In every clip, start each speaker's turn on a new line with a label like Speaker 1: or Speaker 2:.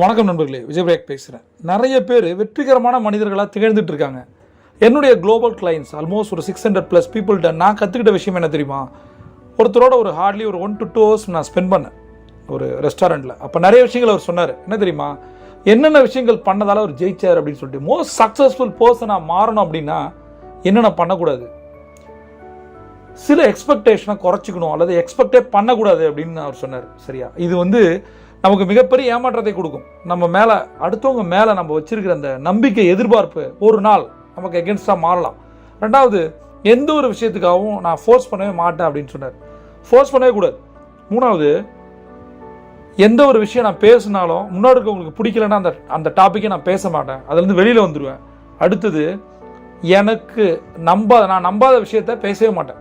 Speaker 1: வணக்கம் நண்பர்களே விஜயபிரேக் பேசுகிறேன் நிறைய பேர் வெற்றிகரமான மனிதர்களாக திகழ்ந்துட்டு இருக்காங்க. என்னுடைய குளோபல் கிளைண்ட்ஸ் ஆல்மோஸ்ட் ஒரு சிக்ஸ் ஹண்ட்ரட் ப்ளஸ் பீப்புள்கிட்ட நான் கற்றுக்கிட்ட விஷயம் என்ன தெரியுமா? ஒருத்தரோட ஒரு ஹார்ட்லி ஒரு ஒன் டு டூ ஹவர்ஸ் நான் ஸ்பெண்ட் பண்ணேன். ஒரு ரெஸ்டாரண்ட்டில் அப்போ நிறைய விஷயங்கள் அவர் சொன்னார். என்ன தெரியுமா? என்னென்ன விஷயங்கள் பண்ணதால் அவர் ஜெயிச்சார் அப்படின்னு சொல்லிட்டு. மோஸ்ட் சக்ஸஸ்ஃபுல் பர்சனாக மாறணும் அப்படின்னா என்னென்ன பண்ணக்கூடாது? சில எக்ஸ்பெக்டேஷனை குறைச்சிக்கணும் அல்லது எக்ஸ்பெக்டே பண்ணக்கூடாது அப்படின்னு அவர் சொன்னார். சரியா? இது வந்து நமக்கு மிகப்பெரிய ஏமாற்றத்தை கொடுக்கும். நம்ம மேலே அடுத்தவங்க மேலே நம்ம வச்சிருக்கிற அந்த நம்பிக்கை எதிர்பார்ப்பு ஒரு நாள் நமக்கு எகென்ஸ்டாக மாறலாம். ரெண்டாவது எந்த ஒரு விஷயத்துக்காகவும் நான் ஃபோர்ஸ் பண்ணவே மாட்டேன் அப்படின்னு சொன்னார். ஃபோர்ஸ் பண்ணவே கூடாது. மூணாவது எந்த ஒரு விஷயம் நான் பேசினாலும் முன்னாடி இருக்கவங்களுக்கு பிடிக்கலன்னா அந்த அந்த டாப்பிக்கை நான் பேச மாட்டேன். அதுலேருந்து வெளியில் வந்துடுவேன் அடுத்தது எனக்கு நம்பாத நான் நம்பாத விஷயத்த பேசவே மாட்டேன்.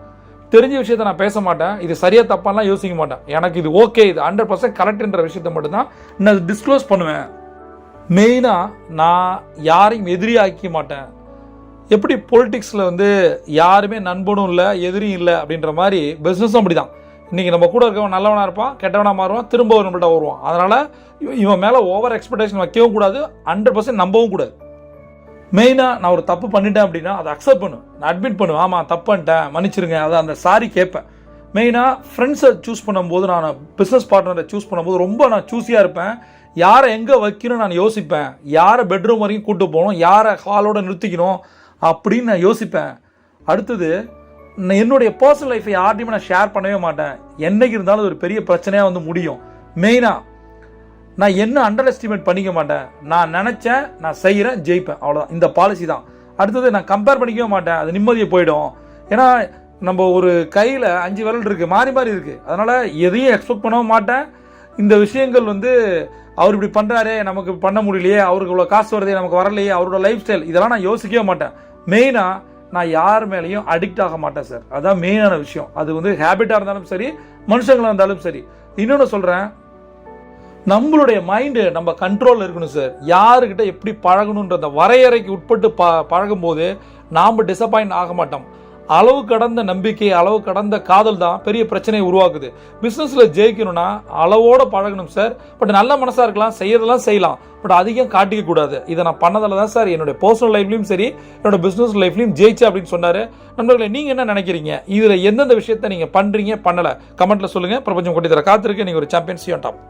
Speaker 1: தெரிஞ்ச விஷயத்த நான் பேச மாட்டேன். இது சரியாக தப்பாலாம் யோசிக்க மாட்டேன். எனக்கு இது ஓகே இது ஹண்ட்ரட் பர்சன்ட் கரெக்டுன்ற விஷயத்த மட்டும்தான் நான் டிஸ்க்ளோஸ் பண்ணுவேன். மெயினாக நான் யாரையும் எதிரியாக்க மாட்டேன். எப்படி பொலிட்டிக்ஸில் வந்து யாருமே நண்பனும் இல்லை எதிரியும் இல்லை அப்படின்ற மாதிரி பிஸ்னஸும் அப்படி தான் இன்றைக்கி நம்ம கூட இருக்கவன் நல்லவனாக இருப்பான் கெட்டவனாக மாறுவான் திரும்ப ஒரு நம்மள்ட்ட வருவான். அதனால் இவன் மேலே ஓவர் எக்ஸ்பெக்டேஷன் வைக்கவும் கூடாது ஹண்ட்ரட் பர்சன்ட் நம்பவும் கூடாது. மெயினாக நான் ஒரு தப்பு பண்ணிட்டேன் அப்படின்னா அதை அக்செப்ட் பண்ணு. நான் அட்மிட் பண்ணுவேன் ஆமாம் தப்பு பண்ணிட்டேன் மன்னிச்சிருங்க. அதை அந்த சாரி கேட்பேன். மெயினாக ஃப்ரெண்ட்ஸை சூஸ் பண்ணும்போது நான் பிஸ்னஸ் பார்ட்னரை சூஸ் பண்ணும்போது ரொம்ப நான் சூஸியாக இருப்பேன். யாரை எங்கே வைக்கணும்னு நான் யோசிப்பேன். யாரை பெட்ரூம் வரைக்கும் கூட்டு போகணும்? யாரை ஹாலோட நிறுத்திக்கணும்? அப்படின்னு நான் யோசிப்பேன். அடுத்தது நான் என்னுடைய பர்சனல் லைஃப்பை யார்ட்டையுமே நான் ஷேர் பண்ணவே மாட்டேன். என்றைக்கு இருந்தாலும் அது ஒரு பெரிய பிரச்சனையாக வந்து முடியும். மெயினாக நான் என்ன அண்டர் எஸ்டிமேட் பண்ணிக்க மாட்டேன். நான் நினச்சேன் நான் செய்கிறேன் ஜெயிப்பேன். அவ்வளோதான் இந்த பாலிசி தான். அடுத்தது நான் கம்பேர் பண்ணிக்கவே மாட்டேன். அது நிம்மதியை போயிடும். ஏன்னா நம்ம ஒரு கையில் அஞ்சு விரல் இருக்குது மாறி மாறி இருக்குது அதனால் எதையும் எக்ஸ்பெக்ட் பண்ணவும் மாட்டேன். இந்த விஷயங்கள் வந்து அவர் இப்படி பண்ணுறாரே நமக்கு பண்ண முடியலையே அவருக்கு இவ்வளோ காசு வருதே நமக்கு வரலையே அவரோட லைஃப் ஸ்டைல் இதெல்லாம் நான் யோசிக்கவே மாட்டேன். மெயினாக நான் யார் மேலேயும் அடிக்ட் ஆக மாட்டேன் சார் அதுதான் மெயினான விஷயம். அது வந்து ஹேபிட்டாக இருந்தாலும் சரி மனுஷங்களாக இருந்தாலும் சரி. இன்னொன்று சொல்கிறேன் நம்மளுடைய மைண்டு நம்ம கண்ட்ரோலில் இருக்கணும் சார் யாருக்கிட்ட எப்படி பழகணுன்ற அந்த வரையறைக்கு உட்பட்டு ப பழகும்போது நாம் டிசப்பாயிண்ட் ஆக மாட்டோம். அளவு கடந்த நம்பிக்கை அளவு கடந்த காதல் தான் பெரிய பிரச்சனையை உருவாக்குது. பிஸ்னஸில் ஜெயிக்கணும்னா அளவோடு பழகணும் சார் பட் நல்ல மனசாக இருக்கலாம் செய்யறதெல்லாம் செய்யலாம். பட் அதிகம் காட்டிக்க கூடாது. இதை நான் பண்ணதில் தான் சார் என்னுடைய பர்சனல் லைஃப்லையும் சரி என்னோட பிஸ்னஸ் லைஃப்லையும் ஜெயிச்சு அப்படின்னு சொன்னார். நண்பர்களே நீங்கள் என்ன நினைக்கிறீங்க? இதில் எந்தெந்த விஷயத்தை நீங்கள் பண்ணுறீங்க பண்ணலை? கமெண்ட்டில் சொல்லுங்கள் பிரபஞ்சம் கொட்டி தர காத்திருக்கு. நீங்கள் ஒரு சாம்பியன் டாப்